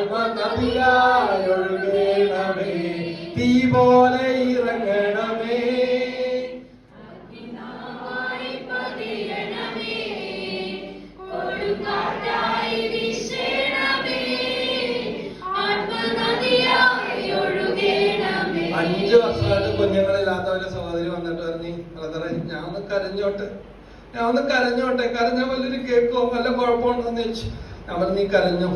ആത്മനദിയായി ഒഴുകണമേ തീ പോലെ ഇറങ്ങണമേ. അഞ്ചു വർഷമായിട്ട് കുഞ്ഞുങ്ങളില്ലാത്തവരെ സഹോദരി വന്നിട്ട് പറഞ്ഞു ബ്രദറെ ഞാൻ ഒന്ന് കരഞ്ഞോട്ടെ. ഞാൻ ഒന്ന് കരഞ്ഞോട്ടെ. കരഞ്ഞ വല്ലൊരു കേക്കോ വല്ല കുഴപ്പമുണ്ടോന്ന് ചോദിച്ചു. ഞാൻ പറഞ്ഞു നീ കരഞ്ഞോ?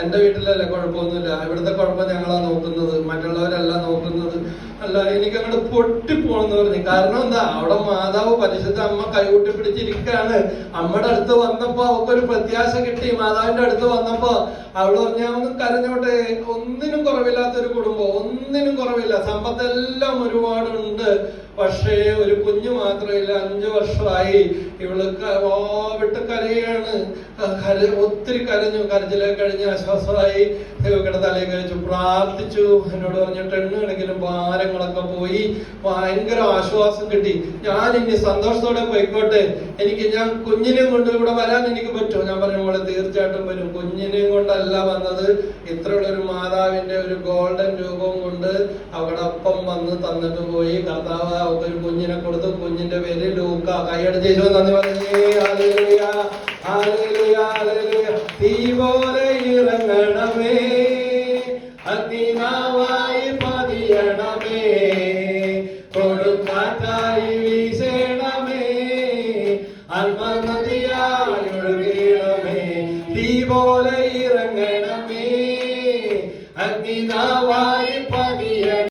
എന്റെ വീട്ടിലല്ലേ കുഴപ്പമൊന്നുമില്ല. ഇവിടുത്തെ കുഴപ്പം ഞങ്ങളാ നോക്കുന്നത്. മറ്റുള്ളവരല്ല നോക്കുന്നത്. അല്ല എനിക്ക് അങ്ങോട്ട് പൊട്ടിപ്പോണെന്ന് പറഞ്ഞു കാരണം എന്താ? അവിടെ മാതാവ് പരിശുദ്ധ അമ്മ കൈകൂട്ടി പിടിച്ചിരിക്കാണ് അമ്മയുടെ അടുത്ത് വന്നപ്പോ അവക്കൊരു പ്രത്യാശ കിട്ടി. മാതാവിന്റെ അടുത്ത് വന്നപ്പോ അവൾ പറഞ്ഞു ഒന്നും ഒന്ന് കരഞ്ഞോട്ടെ. ഒന്നിനും കുറവില്ലാത്തൊരു കുടുംബം. ഒന്നിനും കുറവില്ല. സമ്പത്തെല്ലാം ഒരുപാടുണ്ട്. പക്ഷേ ഒരു കുഞ്ഞു മാത്രമില്ല അഞ്ചു വർഷമായി. ഇവൾ വിട്ട് കരയാണ്. കര ഒത്തിരി കരഞ്ഞു. കരച്ചിലൊക്കെ കഴിഞ്ഞ് ആശ്വാസമായി ദൈവങ്ങളുടെ തലയിൽ കഴിച്ചു പ്രാർത്ഥിച്ചു. എന്നോട് പറഞ്ഞിട്ട് എണ്ണുകണക്കിലും ഭാരങ്ങളൊക്കെ പോയി. ഭയങ്കര ആശ്വാസം കിട്ടി. ഞാൻ ഇനി സന്തോഷത്തോടെ പോയിക്കോട്ടെ. എനിക്ക് ഞാൻ കുഞ്ഞിനെയും കൊണ്ട് ഇവിടെ വരാൻ എനിക്ക് പറ്റുമോ? ഞാൻ പറഞ്ഞ പോലെ തീർച്ചയായിട്ടും വരും. കുഞ്ഞിനെയും കൊണ്ടല്ല വന്നത്. ഇത്രയുള്ള ഒരു മാതാവിന്റെ ഒരു ഗോൾഡൻ രൂപം കൊണ്ട് വന്ന് തന്നിട്ട് പോയി. കർത്താവ് ഒരു കുഞ്ഞിനെ കൊടുത്തു. കുഞ്ഞിന്റെ പേര് ലൂക്ക. കൈയടിച്ച് ഈശോ നന്ദി ഇറങ്ങണമേ. അതിനാവായി പതിയണമേ. കൊടുക്കാറ്റായി പതിയണമേ.